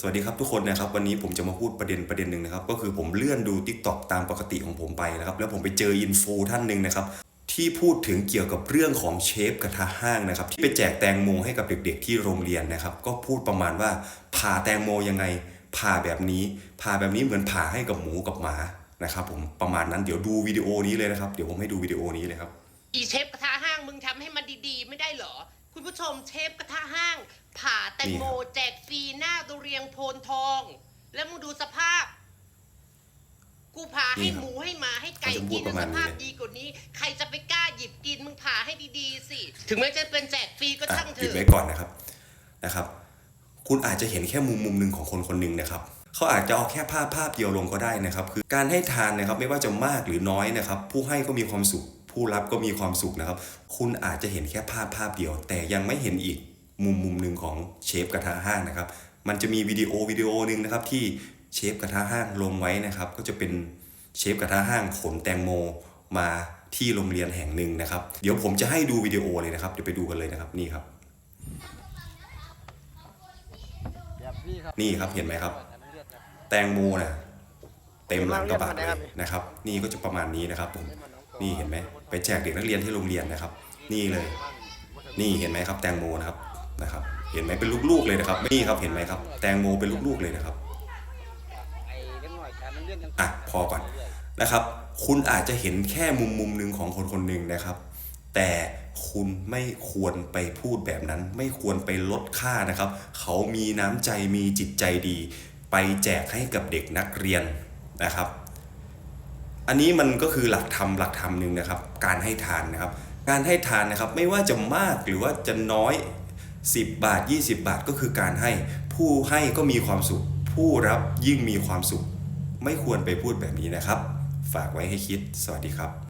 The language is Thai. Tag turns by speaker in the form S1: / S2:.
S1: สวัสดีครับทุกคนนะครับวันนี้ผมจะมาพูดประเด็นประเด็นหนึ่งนะครับก็คือผมเลื่อนดู t ิ k t o k ตามปกติของผมไปนะครับแล้วผมไปเจออินฟูท่านหนึ่งนะครับที่พูดถึงเกี่ยวกับเรื่องของเชฟกระทะห้างนะครับที่ไปแจกแตงโมให้กับเด็กๆที่โรงเรียนนะครับก็พูดประมาณว่าผ่าแตงโมยังไงผ่าแบบนี้ผ่าแบบนี้เหมือนผ่าให้กับหมูกับหมานะครับผมประมาณนั้นเดี๋ยวดูวิดีโอนี้เลยนะครับเดี๋ยวผมให้ดูวิดีโอนี้เลยครับ
S2: อีเชฟกระทะห้างมึงทำให้มันดีๆ ไม่ได้เหรอคุณผู้ชมเชฟกระทะห้าง ผ่าแตงโม
S1: นี่ครับ
S2: แจกฟรีหน้า โรงเรียนโพนทอง แล้วมึงดูสภาพ กูผ่าให้หมูให้หมาให้ไก่กินสภาพดีกว่านี้ ใครจะไปกล้าหยิบกินมึงผ่าให้ดีๆสิ ถึงแม้จะเป็นแจกฟรีก็ช่างเถ
S1: หยุดไว้ก่อนนะครับนะครับ คุณอาจจะเห็นแค่มุมมุมหนึ่งของคนคนหนึ่งนะครับเขาอาจจะเอาแค่ภาพภาพเดียวลงก็ได้นะครับ คือการให้ทานนะครับไม่ว่าจะมากหรือน้อยนะครับ ผู้ให้ก็มีความสุข ผู้รับก็มีความสุขนะครับ คุณอาจจะเห็นแค่ภาพภาพเดียว แต่ยังไม่เห็นอีกมุมมุมหนึ่งของเชฟกระทะห้างนะครับ มันจะมีวิดีโอวิดีโอหนึ่งนะครับที่เชฟกระทะห้างลงไว้นะครับ ก็จะเป็นเชฟกระทะห้างขนแตงโมมาที่โรงเรียนแห่งหนึ่งนะครับ เดี๋ยวผมจะให้ดูวิดีโอเลยนะครับ เดี๋ยวไปดูกันเลยนะครับนี่ครับ
S3: แบบนี้ครับ
S1: นี่ครับเห็นไหมครับ แตงโมนะเต็มหลังกระบะเลยนะครับ นี่ก็จะประมาณนี้นะครับผมนี่เห็นไหมไปแจกเด็กนักเรียนที่โรงเรียนนะครับ นี่เลย นี่เห็นไหมครับ แตงโมนะครับนะครับ เห็นไหมเป็นลูกๆเลยนะครับนี่ครับเห็นไหมครับ แตงโมเป็นลูกๆเลยนะครับ
S3: ไอ้เล็กหน่อยการเลื่อนยัง
S1: อะพอก่อนนะครับ คุณอาจจะเห็นแค่มุมมุมหนึ่งของคนคนหนึ่งนะครับ แต่คุณไม่ควรไปพูดแบบนั้น ไม่ควรไปลดค่านะครับ เขามีน้ำใจมีจิตใจดี ไปแจกให้กับเด็กนักเรียนนะครับ อันนี้มันก็คือหลักธรรมหลักธรรมหนึ่งนะครับ การให้ทานนะครับ การให้ทานนะครับไม่ว่าจะมากหรือว่าจะน้อย 10 บาท 20 บาทก็คือการให้ ผู้ให้ก็มีความสุข ผู้รับยิ่งมีความสุข ไม่ควรไปพูดแบบนี้นะครับ ฝากไว้ให้คิด สวัสดีครับ